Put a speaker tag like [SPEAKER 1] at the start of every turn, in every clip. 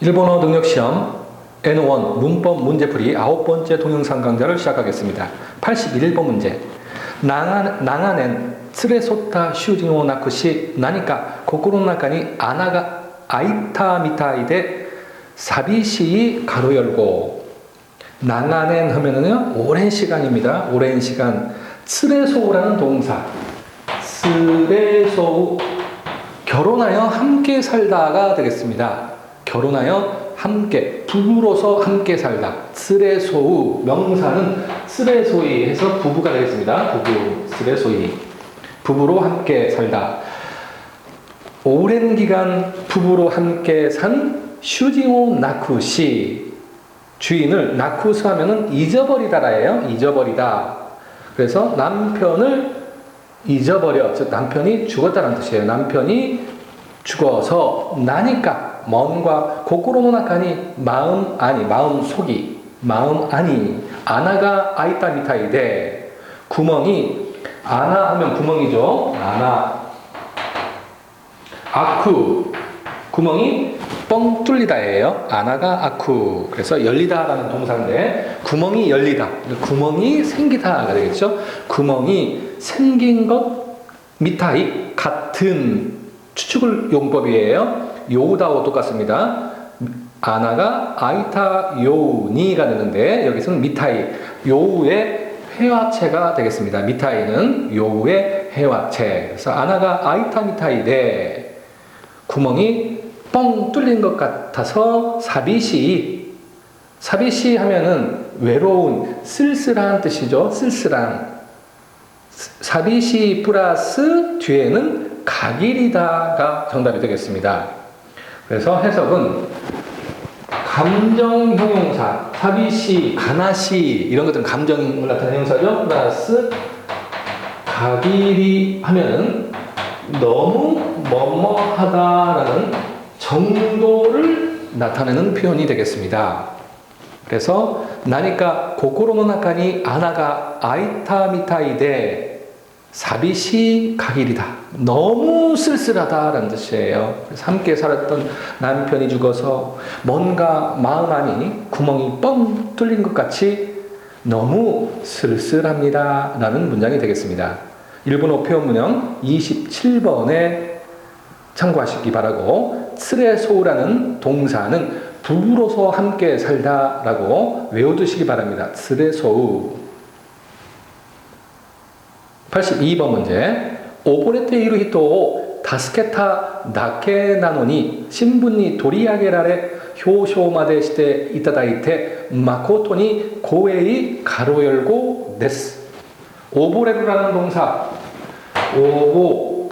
[SPEAKER 1] 일본어 능력 시험 N1 문법 문제풀이 아홉 번째 동영상 강좌를 시작하겠습니다. 81번 문제. 나가, 나가는 스레소타 슈징오 나쿠시 나니까 고코로 나카니 아나가 아이타 미타이데 사비시 가로 열고 나가는 하면은요 오랜 시간입니다. 오랜 시간 스레소라는 동사 스레소 결혼하여 함께 살다가 되겠습니다. 결혼하여 함께 부부로서 함께 살다. 스레소우 명사는 스레소이 해서 부부가 되겠습니다. 부부 스레소이 부부로 함께 살다. 오랜 기간 부부로 함께 산 슈징오 나쿠시 주인을 나쿠스 하면은 잊어버리다라예요. 잊어버리다. 그래서 남편을 잊어버려. 즉 남편이 죽었다는 뜻이에요. 남편이 죽어서 나니까 먼과 고코로노 나카니 마음 아니 마음 속이 마음 아니 아나가 아이타 미타이데 구멍이 아나 하면 구멍이죠. 아나 아쿠 구멍이 뻥 뚫리다예요. 아나가 아쿠. 그래서 열리다라는 동사인데 구멍이 열리다. 구멍이 생기다가 되겠죠. 구멍이 생긴 것 미타이 같은 추측을 용법이에요. 요우다와 똑같습니다. 아나가 아이타 요니가 되는데 여기서는 미타이 요우의 회화체가 되겠습니다. 미타이는 요우의 회화체. 그래서 아나가 아이타 미타이데 구멍이 뻥 뚫린 것 같아서 사비시 사비시 하면은 외로운 쓸쓸한 뜻이죠. 쓸쓸한 사비시 플러스 뒤에는 가길이다가 정답이 되겠습니다. 그래서 해석은 감정 형용사, 사비시, 가나시 이런 것들은 감정을 나타내는 형사죠. 플러스 가길이 하면은 너무 뭐뭐하다라는 정도를 나타내는 표현이 되겠습니다. 그래서 나니까 고코로노 나카니 아나가 아이타 미타이데 사비시 가길이다. 너무 쓸쓸하다라는 뜻이에요. 함께 살았던 남편이 죽어서 뭔가 마음 안이 구멍이 뻥 뚫린 것 같이 너무 쓸쓸합니다. 라는 문장이 되겠습니다. 일본어 표현문형 27번에 참고하시기 바라고 스레소라는 동사는 부부로서 함께 살다라고 외워두시기 바랍니다. 스레소우 82번 문제. 오보레테 이루 히토 다스케타 나케 나노니 신분이 도리아게라레 효쇼마데 시테 이타다이테 마코토니 고에이 가로 열고 데스. 오보레루라는 동사. 오보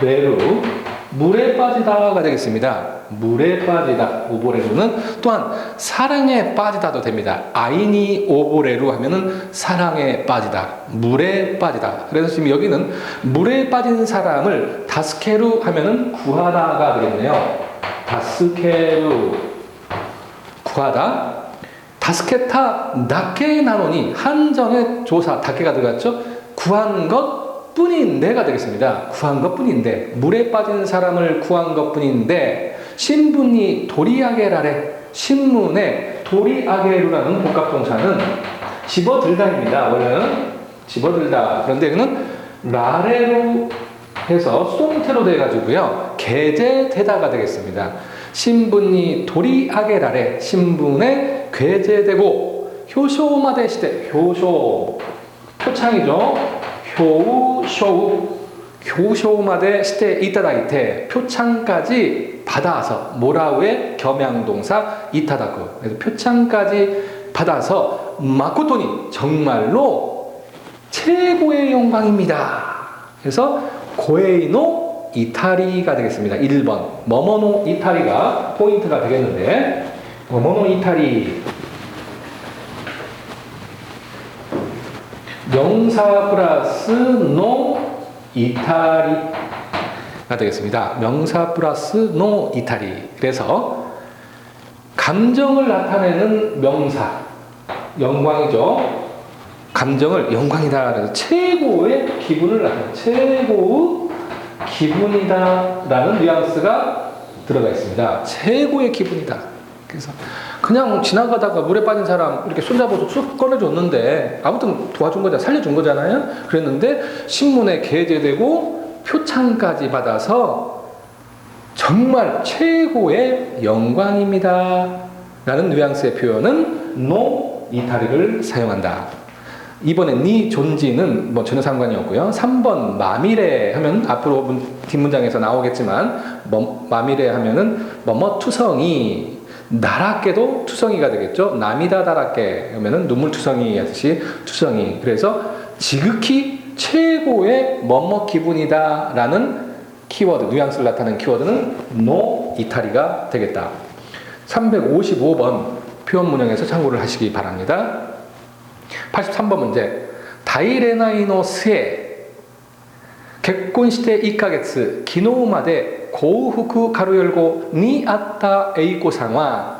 [SPEAKER 1] 레루 물에 빠지다가 되겠습니다. 물에 빠지다 오보레루는 또한 사랑에 빠지다도 됩니다. 아이니 오보레루 하면은 사랑에 빠지다, 물에 빠지다. 그래서 지금 여기는 물에 빠진 사람을 다스케루 하면은 구하다가 되겠네요. 다스케루 구하다. 다스케타 나케 나노니 한정의 조사 다케가 들어갔죠. 구한 것 뿐인데가 되겠습니다. 구한 것 뿐인데 물에 빠진 사람을 구한 것 뿐인데 신분이 도리아게라레 신문에 도리아게루라는 복합동사는 집어들다입니다. 원래는 집어들다. 그런데 그는 라레로 해서 수동태로 돼가지고요. 게재되다가 되겠습니다. 신분이 도리아게라레 신분에 괴제되고 효쇼마대 시대 효쇼 표창이죠. 효우 쇼우 교쇼마대 시대 이타다이테 표창까지 받아서 모라우의 겸양동사 이타다쿠. 그래서 표창까지 받아서 마코토니 정말로 최고의 영광입니다. 그래서 고에이노 이타리가 되겠습니다. 1번. 머머노 이타리가 포인트가 되겠는데. 머머노 이타리. 명사 플러스 노 이타리 가 되겠습니다. 명사 플러스 노 이타리. 그래서 감정을 나타내는 명사 영광이죠. 감정을 영광이다. 그래서 최고의 기분을 나타내 최고의 기분이다 라는 뉘앙스가 들어가 있습니다. 최고의 기분이다. 그래서 그냥 지나가다가 물에 빠진 사람 이렇게 손잡아서 쑥 꺼내줬는데 아무튼 도와준 거잖아 살려준 거잖아요. 그랬는데 신문에 게재되고 표창까지 받아서 정말 최고의 영광입니다. 라는 뉘앙스의 표현은 노 이탈리를 사용한다. 이번에 니 존지는 뭐 전혀 상관이 없고요. 3번 마미레 하면 앞으로 문- 뒷문장에서 나오겠지만 뭐, 마미레 하면은 뭐뭐 투성이 나락계도 투성이가 되겠죠. 남이다 다락계 하면은 눈물 투성이 하듯이 투성이. 그래서 지극히 최고의 뭐뭐 기분이다라는 키워드, 뉘앙스를 나타내는 키워드는 no 이탈이가 되겠다. 355번 표현 문형에서 참고를 하시기 바랍니다. 83번 문제. 다이레나이노스에 객곤시대 이카게츠 기노우마데 고후쿠 가루열고 니 아따 에이코상화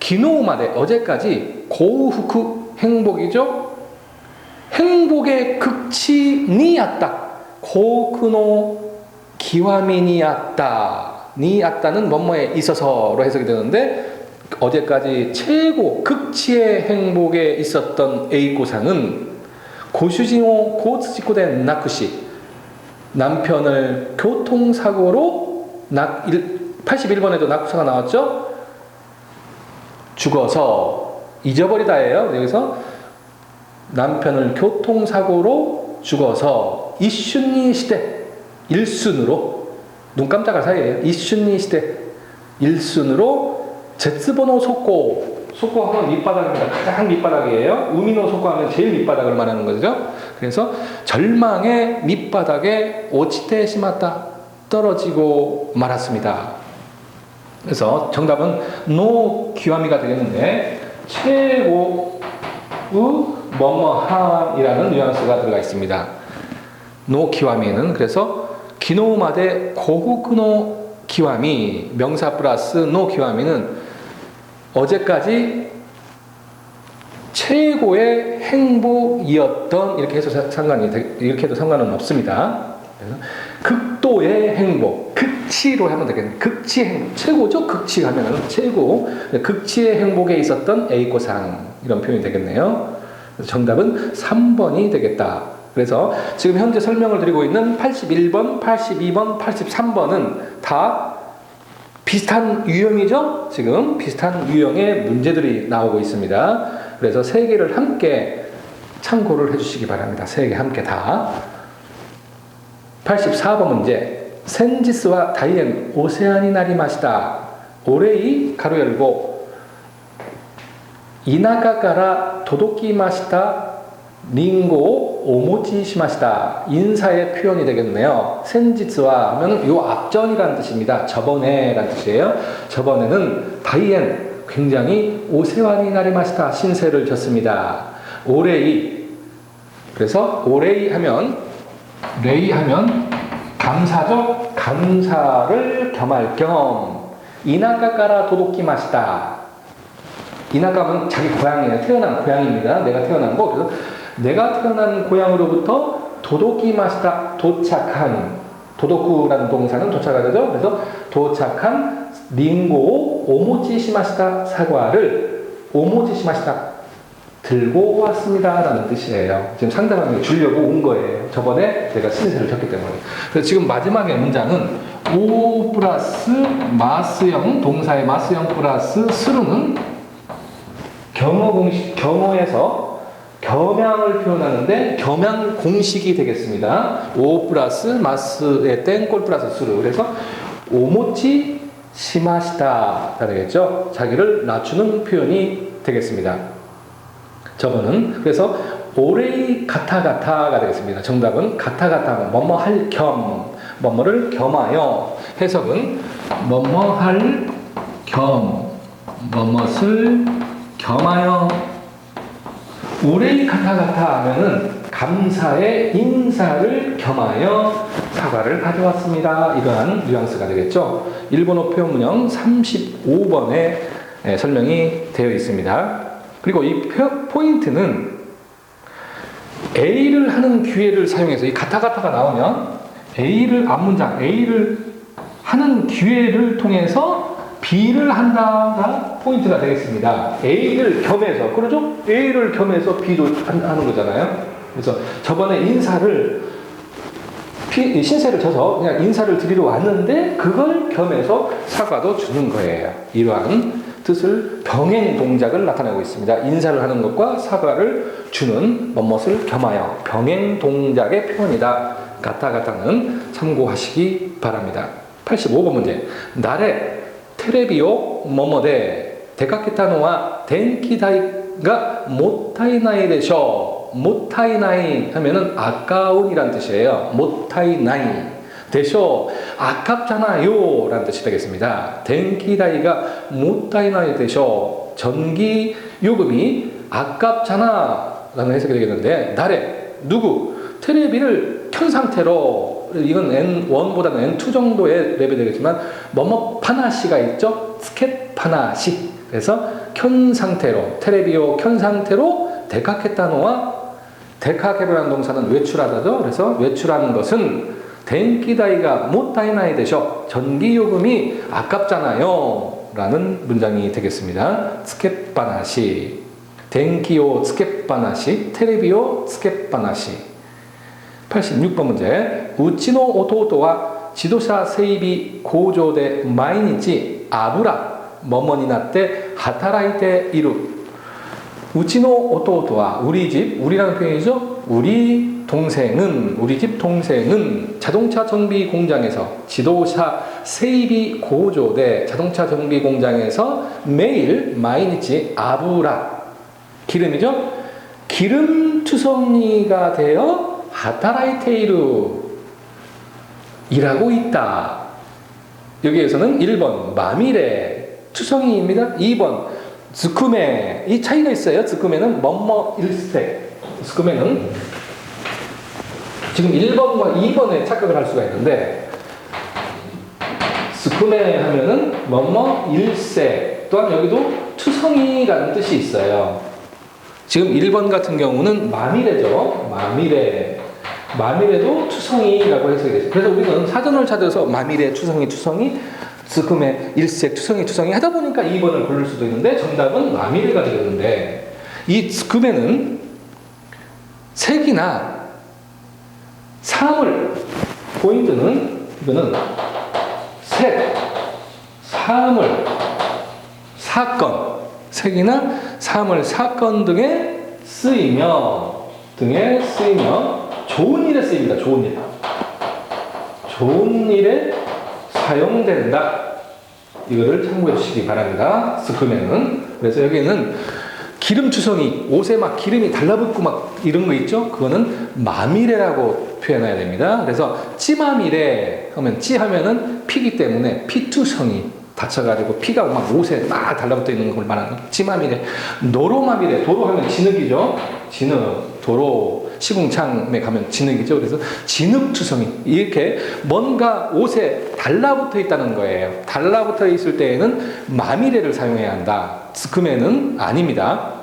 [SPEAKER 1] 기노마데 어제까지 고후크 행복이죠? 행복의 극치니았다 고크노 기와미니았다 니았다는 뭐뭐에 있어서로 해석이 되는데 어제까지 최고 극치의 행복에 있었던 에이코상은 고슈징호 고츠지코된 나쿠시 남편을 교통사고로 낙 81번에도 낙쿠사가 나왔죠. 죽어서 잊어버리다예요. 여기서 남편을 교통사고로 죽어서 이순니 시대 일순으로 눈 깜짝할 사이에요. 이순니 시대 일순으로 제츠보노 속고 속고 하면 밑바닥입니다. 가장 밑바닥이에요. 우미노 속고 하면 제일 밑바닥을 말하는 거죠. 그래서 절망의 밑바닥에 오치테 심었다 떨어지고 말았습니다. 그래서 정답은 노 기와미가 되겠는데 최고의 뭐뭐함이라는 뉘앙스가 들어가 있습니다. 노 기와미는 그래서 기노마데 고국노 기와미 명사 플러스 노 기와미는 어제까지 최고의 행복이었던 이렇게 해서 사- 상관이 되- 이렇게 해도 상관은 없습니다. 극도의 극치로 하면 되겠네요. 극치 행복, 최고죠. 극치 하면은 최고, 극치의 행복에 있었던 에이코상 이런 표현이 되겠네요. 정답은 3번이 되겠다. 그래서 지금 현재 설명을 드리고 있는 81번, 82번, 83번은 다 비슷한 유형이죠? 지금 비슷한 유형의 문제들이 나오고 있습니다. 그래서 세 개를 함께 참고를 해주시기 바랍니다. 세 개 함께 다. 84번 문제. 센지스와 다이엔 오세안이 나리마시다. 올해이 가로 열고 이나가가라 도도키마시다. 링고 오모치 시마시다. 인사의 표현이 되겠네요. 센지스와 하면 요 앞전이라는 뜻입니다. 저번에라는 뜻이에요. 저번에는 다이엔 굉장히 오세환이 나리마시다. 신세를 졌습니다. 올해이 그래서 올해이 하면 레이 하면 감사죠. 감사를 겸할 겸 이나가까라 도도키 마시다. 이나가면 자기 고향이에요. 태어난 고향입니다. 내가 태어난 거. 그래서 내가 태어난 고향으로부터 도도키 마시다 도착한 도도쿠라는 동사는 도착하죠. 그래서 도착한 링고 오모치 시마시다 사과를 오모치 시마시다 들고 왔습니다라는 뜻이에요. 지금 상대방에게 주려고 온 거예요. 저번에 내가 신세를 졌기 때문에. 그래서 지금 마지막의 문장은 오 플러스 마스형 동사의 마스형 플러스 스루는 경어 공식 경어에서 겸양을 표현하는데 겸양 공식이 되겠습니다. 오 플러스 마스의 땡골 플러스 스루. 그래서 오모치 시마시다가 되겠죠. 자기를 낮추는 표현이 되겠습니다. 저번은 그래서 오레이 가타가타가 되겠습니다. 정답은 가타가타 뭐뭐 할 겸 뭐뭐를 겸하여 해석은 뭐뭐 할 겸, 뭐뭇을 겸하여 우레이 카타 카타 하면은 감사의 인사를 겸하여 사과를 가져왔습니다. 이러한 뉘앙스가 되겠죠. 일본어 표현문형 35번에 설명이 되어 있습니다. 그리고 이 표- 포인트는 A를 하는 기회를 사용해서 이 가타가타가 나오면 A를 앞문장 A를 하는 기회를 통해서 B를 한다가 포인트가 되겠습니다. A를 겸해서 그러죠? A를 겸해서 B도 한- 하는 거잖아요. 그래서 저번에 인사를 피- 신세를 져서 그냥 인사를 드리러 왔는데 그걸 겸해서 사과도 주는 거예요. 이러한 뜻을 병행 동작을 나타내고 있습니다. 인사를 하는 것과 사과를 주는 뭐뭇을 겸하여 병행 동작의 표현이다. 가타 가타는 참고하시기 바랍니다. 85번 문제. 나레 테레비오 뭐뭐데 데카케타노와 덴키다이가 모타이나이 되셔. 모타이나이 하면은 아까운이란 뜻이에요. 모타이나이. 되셔. 아깝잖아요. 라는 뜻이 되겠습니다. 덴키다이가 모타이나이 되셔. 전기 요금이 아깝잖아. 라는 해석이 되겠는데 나래 누구? 테레비를 켠 상태로. 이건 N1보다는 N2 정도의 레벨이 되겠지만 뭐뭐 파나시가 있죠? 스켓 파나시. 그래서 켠 상태로 테레비を켠 상태로 데카케타노와 데카케로라는 동사는 외출하다죠? 그래서 외출하는 것은 덴키다이가 못다이나이 되셔 전기요금이 아깝잖아요. 라는 문장이 되겠습니다. 스켓바나시. 덴키오 스켓바나시. 테레비오 스켓바나시. 86번 문제. 우치노 오토토와 지도사 세입이 고조대 마이니치 아브라 머머니나때 하타라이테 이루 우치노 오토오토와 우리 집 우리라는 표현이죠. 우리 동생은 우리 집 동생은 자동차 정비 공장에서 지도사 세입이 고조돼 자동차 정비 공장에서 매일 마이니치 아부라 기름이죠. 기름 투성이가 되어 하타라이테이루 일하고 있다. 여기에서는 1번 마미레 투성이입니다. 2번 즈쿠메 이 차이가 있어요. 즈쿠메는 뭐뭐 일색 즈쿠메는 지금 1번과 2번에 착각을 할 수가 있는데 즈쿠메 하면은 뭐뭐 일색 또한 여기도 투성이라는 뜻이 있어요. 지금 1번 같은 경우는 마미레죠. 마미레. 마미레도 투성이라고 해석이 되죠. 그래서 우리는 사전을 찾아서 마미레, 투성이, 투성이, 스금의 일색, 투성이, 투성이 하다 보니까 2번을 고를 수도 있는데 정답은 마미레가 되겠는데 이 스금에는 색이나 사물 포인트는 이거는 색, 사물, 사건, 색이나 사물, 사건 등에 쓰이며 등에 쓰이며 좋은 일에 쓰입니다. 좋은 일. 좋은 일에 사용된다. 이거를 참고해 주시기 바랍니다. 스크면은. 그래서 여기는 기름 투성이, 옷에 막 기름이 달라붙고 막 이런 거 있죠? 그거는 마미레라고 표현해야 됩니다. 그래서 찌마미레 하면 찌 하면은 피기 때문에 피투성이 다쳐가지고 피가 막 옷에 막 달라붙어 있는 걸 말하는 거. 찌마미레. 노로마미레. 도로 하면 진흙이죠? 진흙. 도로 시궁창에 가면 진흙이죠. 그래서 진흙투성이 이렇게 뭔가 옷에 달라붙어 있다는 거예요. 달라붙어 있을 때에는 마미레를 사용해야 한다. 스크메는 아닙니다.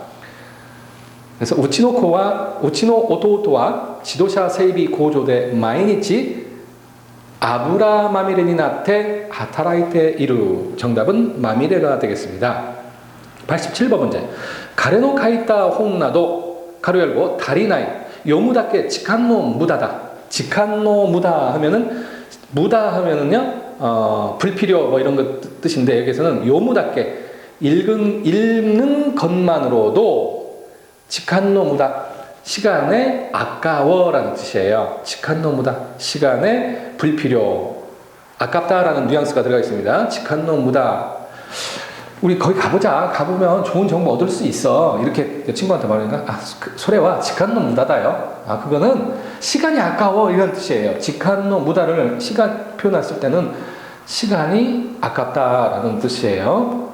[SPEAKER 1] 그래서 우치노코와 우치노 오토오토와 지도샤 세입이 고조대 마이니치 아브라 마미레니 나테 하타라이테 이루. 정답은 마미레가 되겠습니다. 87번 문제. 가레노 카이타 혼나도 가로 열고 다리나이 요무다께 직한노 무다다. 직한노 무다 하면은 무다 하면은요 어, 불필요 뭐 이런 것 뜻인데 여기서는 요무다께 읽은 읽는 것만으로도 직한노 무다 시간에 아까워라는 뜻이에요. 직한노 무다 시간에 불필요 아깝다라는 뉘앙스가 들어가 있습니다. 직한노 무다 우리 거기 가보자. 가보면 좋은 정보 얻을 수 있어. 이렇게 친구한테 말하니까, 아, 그 소래와 직한노 무다다요. 아, 그거는 시간이 아까워. 이런 뜻이에요. 직한노 무다를 시간 표현했을 때는 시간이 아깝다라는 뜻이에요.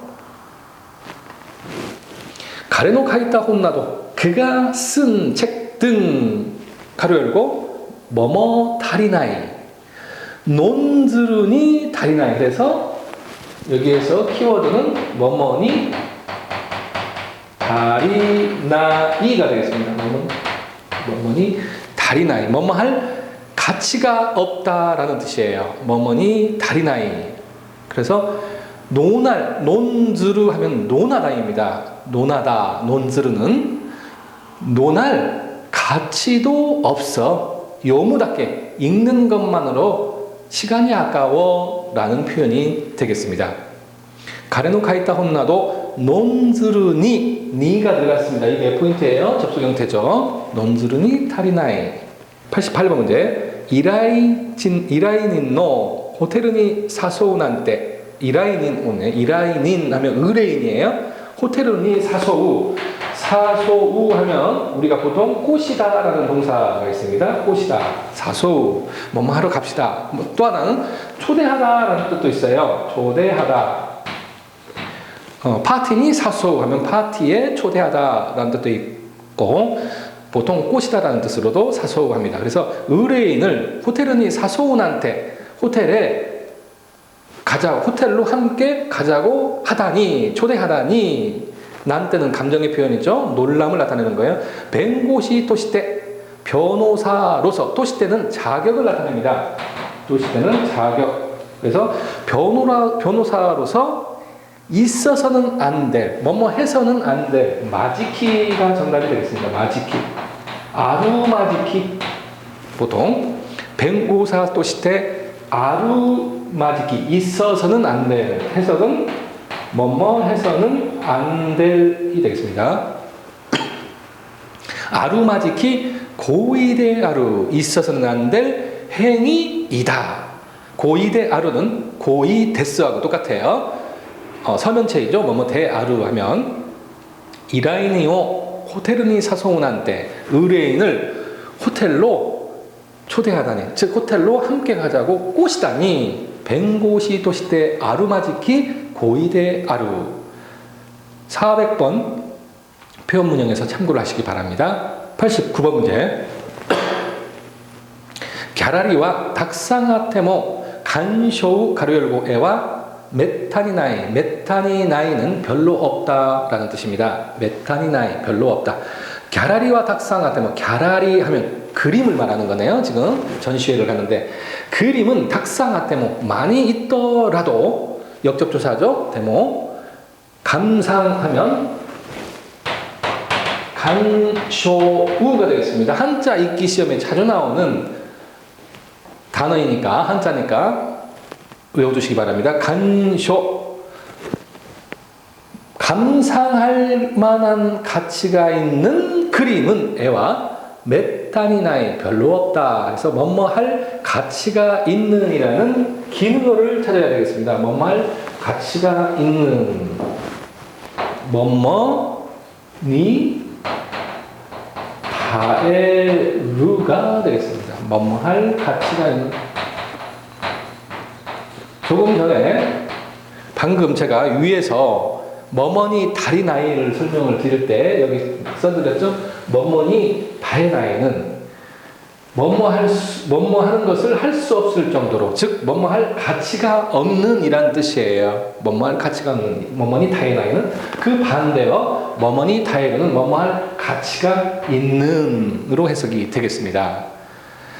[SPEAKER 1] 가레노 카이타 혼나도 그가 쓴 책 등 가로 열고 뭐뭐 다리나이 논즈르니 다리나이 그래서 여기에서 키워드는 뭐뭐니 다리나이가 되겠습니다. 뭐뭐 뭐뭐니 다리나이 뭐뭐 할 가치가 없다라는 뜻이에요. 뭐뭐니 다리나이 그래서 노날 논즈르 하면 노나다입니다. 노나다 논즈르는 노날 가치도 없어 요무답게 읽는 것만으로 시간이 아까워 라는 표현이 되겠습니다. 가레노 카이타 혼나도 논즈르니 니가 들어갔습니다. 이게 포인트예요. 접속 형태죠. 논즈르니 타리나이 88번 문제 이라이진 이라이닌노 호텔은이 사소운한테 이라이닌 오네 이라이닌 하면 의뢰인이에요. 호텔은이 사소우 사소우 하면 우리가 보통 꽃이다라는 동사가 있습니다. 꽃이다 사소우 뭐뭐 하러 갑시다. 뭐 또 하나는 초대하다라는 뜻도 있어요. 초대하다 어, 파티니 사소 하면 파티에 초대하다라는 뜻도 있고 보통 꽃이다라는 뜻으로도 사소합니다. 그래서 의뢰인을 호텔은이 사소운한테 호텔에 가자 호텔로 함께 가자고 하다니 초대하다니 난때는 감정의 표현이죠. 놀람을 나타내는 거예요. 뱅고시 토시테 변호사로서 토시테는 자격을 나타냅니다. 토시테는 자격. 그래서 변호라, 변호사로서 있어서는 안 될, 뭐뭐 해서는 안 될, 마지키가 정답이 되겠습니다. 마지키. 아루마지키. 보통 뱅고사 토시테 아루마지키. 있어서는 안 될, 해서는 뭐뭐 해서는 안 될이 되겠습니다. 아루마지키, 고이대 아루. 있어서는 안 될 행위이다. 고이대 아루는 고이 데스하고 똑같아요. 어, 서면체이죠. 뭐뭐 대 아루 하면 이라인이요 호텔은이 사소운한테 의뢰인을 호텔로 초대하다니 즉 호텔로 함께 가자고 꼬시다니 뱅고시 도시대 아루마지키 고이대 아루 400번 표현 문형에서 참고를 하시기 바랍니다. 89번 문제 갸라리와 닥상아테모 간쇼우 가로 열고 에와 메타니나이, 메타니나이는 별로 없다라는 뜻입니다. 메타니나이, 별로 없다. 갸라리와 닥상한테 뭐 갸라리 하면 그림을 말하는 거네요. 지금 전시회를 하는데 그림은 닥상한테 뭐 많이 있더라도 역접조사죠. 데모 감상하면 간쇼우가 되겠습니다. 한자 읽기 시험에 자주 나오는 단어이니까 한자니까 외워두시기 바랍니다. 간쇼 감상할 만한 가치가 있는 그림은 애와 메타니나이 별로 없다. 그래서 뭐뭐 할 가치가 있는이라는 기능어를 찾아야 되겠습니다. 뭐뭐 할 가치가 있는 뭐뭐니 다에루가 되겠습니다. 뭐뭐 할 가치가 있는 조금 전에 방금 제가 위에서 머머니 다리 나이를 설명을 드릴 때 여기 써드렸죠. 머머니 다리 나이는 뭐뭐 할 수, 뭐뭐 하는 것을 할 수 없을 정도로 즉 뭐뭐 할 가치가 없는 이란 뜻이에요. 뭐뭐 할 가치가 없는 뭐뭐니 다리 나이는 그 반대어 뭐뭐니 다이는 뭐뭐 할 가치가 있는으로 해석이 되겠습니다.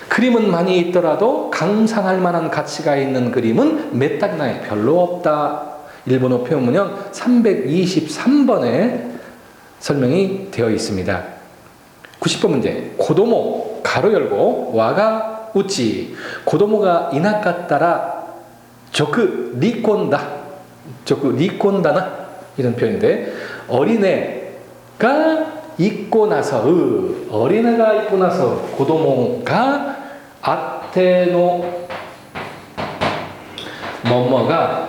[SPEAKER 1] 그림은 많이 있더라도 감상할 만한 가치가 있는 그림은 몇 달이나 별로 없다. 일본어 표현 문형 323번에 설명이 되어 있습니다. 90번 문제. 고도모 가로 열고 와가 우치 고도모가 이나카따라 조크 리콘다 조크 리콘다나 이런 표현인데 어린애가 있고 나서 으, 어린애가 있고 나서 고도모가 아테노 뭐뭐가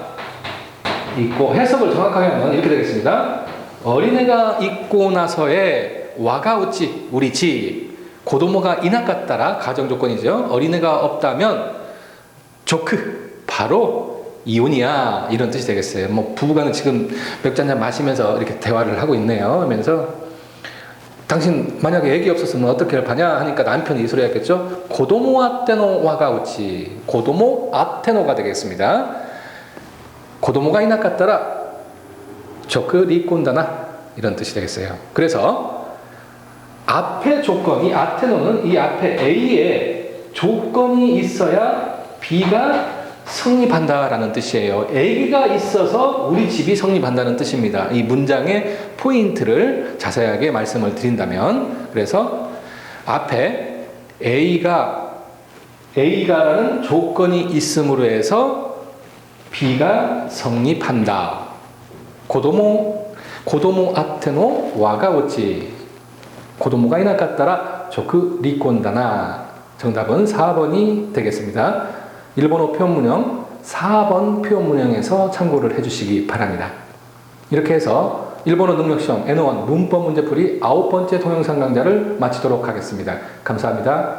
[SPEAKER 1] 있고 해석을 정확하게 하면 이렇게 되겠습니다. 어린애가 있고 나서의 와가우치 우리 집 고도모가 이나갔다라 가정 조건이죠. 어린애가 없다면 조크 바로 이혼이야 이런 뜻이 되겠어요. 뭐 부부간은 지금 맥주 한잔 마시면서 이렇게 대화를 하고 있네요. 하면서 당신 만약에 애기 없었으면 어떻게 할 바냐 하니까 남편이 이 소리 했겠죠. 고도모 아테노 와가 우치 고도모 아테노가 되겠습니다. 고도모가 이나갔더라 조크 리꼰다나 이런 뜻이 되겠어요. 그래서 앞에 조건이 아테노는 이 앞에 A에 조건이 있어야 B가 성립한다라는 뜻이에요. A가 있어서 우리 집이 성립한다는 뜻입니다. 이 문장의 포인트를 자세하게 말씀을 드린다면 그래서 앞에 A가 A가라는 조건이 있음으로 해서 B가 성립한다. 고도모 고도모 아테노 와가오치 고도모가 이나갔다라 조크 리꼰다나 정답은 4번이 되겠습니다. 일본어 표현문형 4번 표현문형에서 참고를 해주시기 바랍니다. 이렇게 해서 일본어 능력시험 N1 문법 문제풀이 아홉 번째 동영상 강좌를 마치도록 하겠습니다. 감사합니다.